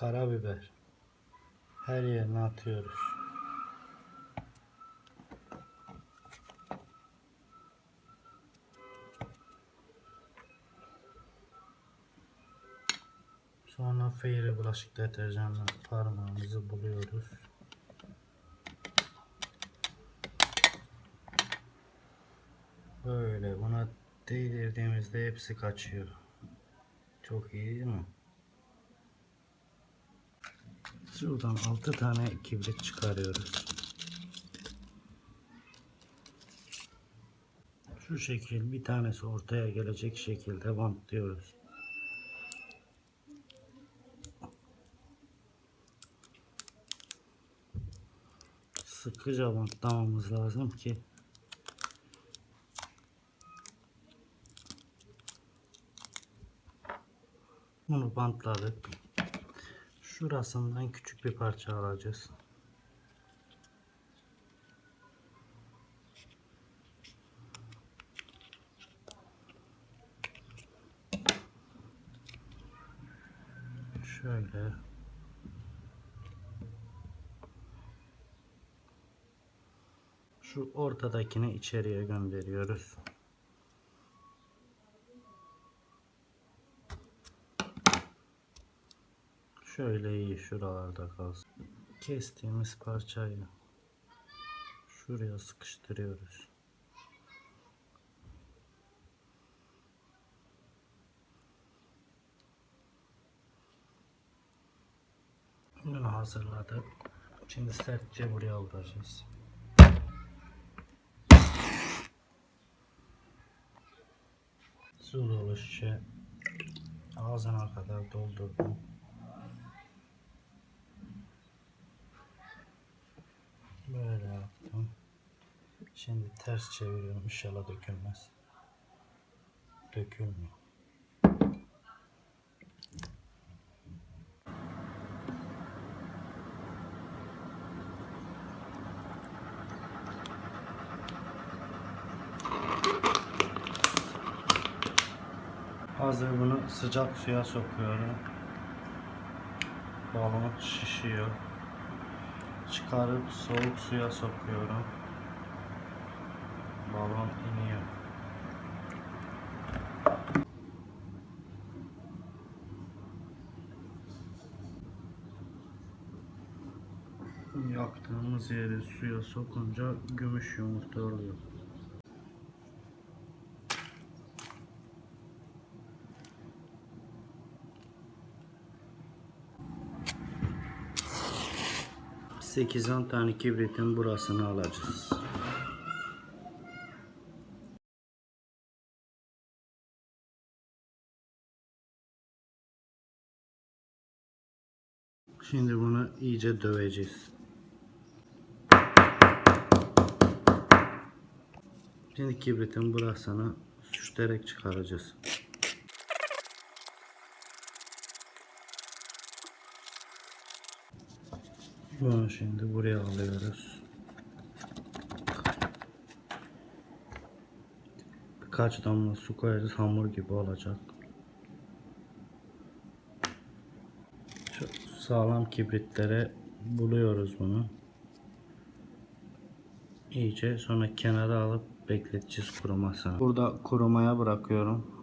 karabiber. Her yerine atıyoruz. Sonra Fairy bulaşık deterjanla parmağımızı buluyoruz. Böyle buna değdirdiğimizde hepsi kaçıyor. Çok iyi değil mi? Şuradan 6 tane kibrit çıkarıyoruz. Şu şekil bir tanesi ortaya gelecek şekilde bantlıyoruz. Sıkıca bantlamamız lazım ki bunu bantladık. Şurasından küçük bir parça alacağız. Şöyle. Şu ortadakini içeriye gönderiyoruz. Şöyle iyi şuralarda kalsın. Kestiğimiz parçayı şuraya sıkıştırıyoruz. Bunu hazırladık. Şimdi sertçe buraya vuracağız. Su dolu şişe ağzına kadar doldurdum. Böyle yaptım. Şimdi ters çeviriyorum. İnşallah dökülmez. Dökülmüyor. Hazır bunu sıcak suya sokuyorum. Balon şişiyor. Çıkarıp soğuk suya sokuyorum. Balon iniyor. Yaktığımız yeri suya sokunca gümüş yumurta oluyor. Sekiz on tane kibritin burasını alacağız. Şimdi bunu iyice döveceğiz. Şimdi kibritin burasını sürterek çıkaracağız. Bunu şimdi buraya alıyoruz. Birkaç damla su koyarız hamur gibi olacak. Şu sağlam kibritlere buluyoruz bunu. İyice sonra kenara alıp bekleteceğiz kurumasını. Burada kurumaya bırakıyorum.